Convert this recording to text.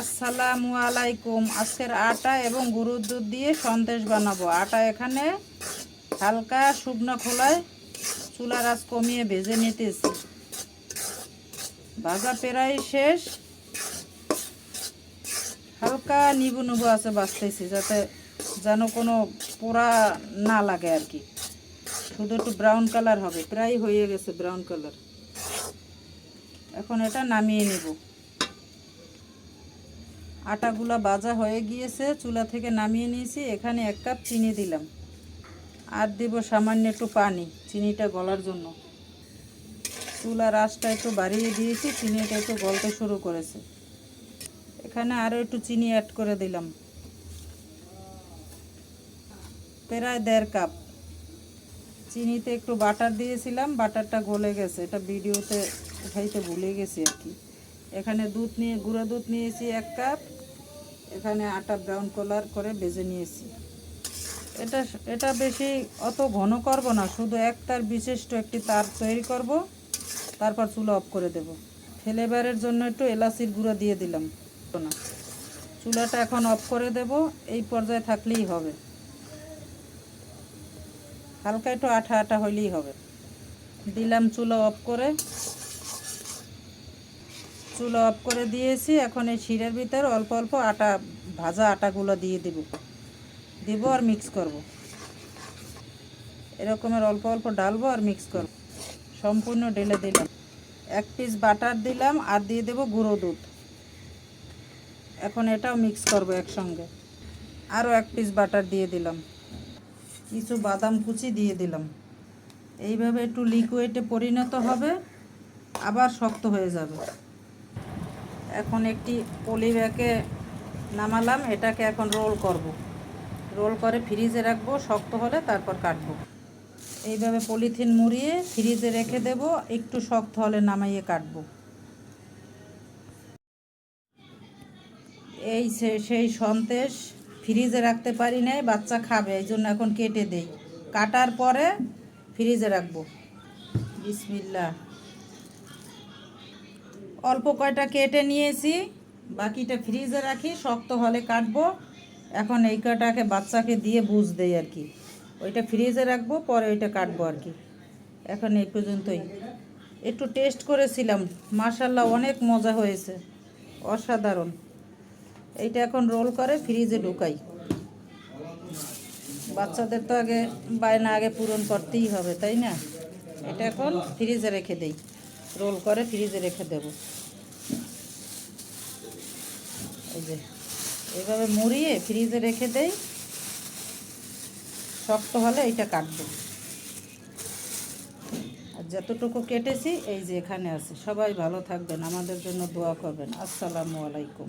আসসালামু আলাইকুম। আজকের আটা এবং গরুর দুধ দিয়ে সন্দেশ বানাবো। আটা এখানে হালকা শুকনো খোলায় চুলার আঁচ কমিয়ে ভেজে নিতেছি। ভাজা পেরাই শেষ। হালকা নিবু নিবু আছে বাঁচতেছি যাতে যেন কোনো পোড়া না লাগে আর কি। শুধু একটু ব্রাউন কালার হবে। প্রায় হয়ে গেছে ব্রাউন কালার এখন এটা নামিয়ে নেব। আটাগুলা ভাজা হয়ে গিয়েছে, চুলা থেকে নামিয়ে নিয়েছি, এখানে এক কাপ চিনি দিলাম। আর দেব সামান্য একটু পানি, চিনিটা গলার জন্য। চুলার আঁচটা একটু বাড়িয়ে দিয়েছি, চিনিটা একটু গলতে শুরু করেছে। এখানে আরও একটু চিনি অ্যাড করে দিলাম। প্রায় দেড় কাপ। চিনিতে একটু বাটার দিয়েছিলাম, বাটারটা গলে গেছে। এটা ভিডিওতে উঠাইতে ভুলে গেছি আর কি। এখানে দুধ নিয়ে, গুঁড়ো দুধ নিয়েছি এক কাপ। এখানে আটা ব্রাউন কালার করে বেজে নিয়েছি। এটা এটা বেশি অত ঘন করব না, শুধু এক তার বিশিষ্ট একটি তার তৈরি করব, তারপর চুলা অফ করে দেব। ফ্লেভারের জন্য একটু এলাচির গুঁড়ো দিয়ে দিলাম। না চুলাটা এখন অফ করে দেব, এই পর্যায়ে থাকলেই হবে। হালকা একটু আঠা আঠা হইলেই হবে। দিলাম চুলো অফ করে। চুলো অফ করে দিয়েছি, এখন এই ক্ষীরের ভিতরে অল্প অল্প আটা, ভাজা আটাগুলো দিয়ে দিব। দিব আর মিক্স করব। এরকমের অল্প অল্প ডালবো আর মিক্স করব। সম্পূর্ণ ঢেলে দিলাম। এক পিস বাটার দিলাম আর দিয়ে দেব গুঁড়ো দুধ। এখন এটাও মিক্স করব একসঙ্গে। আরও এক পিস বাটার দিয়ে দিলাম। কিছু বাদাম কুচি দিয়ে দিলাম। এইভাবে একটু লিকুইডে পরিণত হবে, আবার শক্ত হয়ে যাবে। এখন একটি পলি ব্যাগে নামালাম, এটাকে এখন রোল করব। রোল করে ফ্রিজে রাখব, শক্ত হলে তারপর কাটবো। এইভাবে পলিথিন মুড়িয়ে ফ্রিজে রেখে দেব, একটু শক্ত হলে নামাইয়ে কাটবো। এই সেই সন্দেশ ফ্রিজে রাখতে পারি নাই, বাচ্চা খাবে, এই জন্য এখন কেটে দেই। কাটার পরে ফ্রিজে রাখব। বিসমিল্লা অল্প কয়টা কেটে নিয়েছি, বাকিটা ফ্রিজে রাখি, শক্ত হলে কাটবো। এখন এই কটাকে বাচ্চাকে দিয়ে বুঝ দেই আর কি। ওইটা ফ্রিজে রাখব, পরে ওইটা কাটবো আর কি। এখন এই পর্যন্তই। একটু টেস্ট করেছিলাম মার্শাল্লাহ অনেক মজা হয়েছে, অসাধারণ। এইটা এখন রোল করে, ফ্রিজে ঢুকাই। বাচ্চাদের তো আগে বায়না আগে পূরণ করতেই হবে, তাই না? এটা এখন ফ্রিজে রেখে দেই। রোল করে ফ্রিজে রেখে দেব। এই যে এভাবে মুড়িয়ে ফ্রিজে রেখে দেই, শক্ত হলে এইটা কাটব। আর যতটুকু কেটেছি, এই যে এখানে আছে। সবাই ভালো থাকবেন, আমাদের জন্য দোয়া করবেন। আসসালামু আলাইকুম।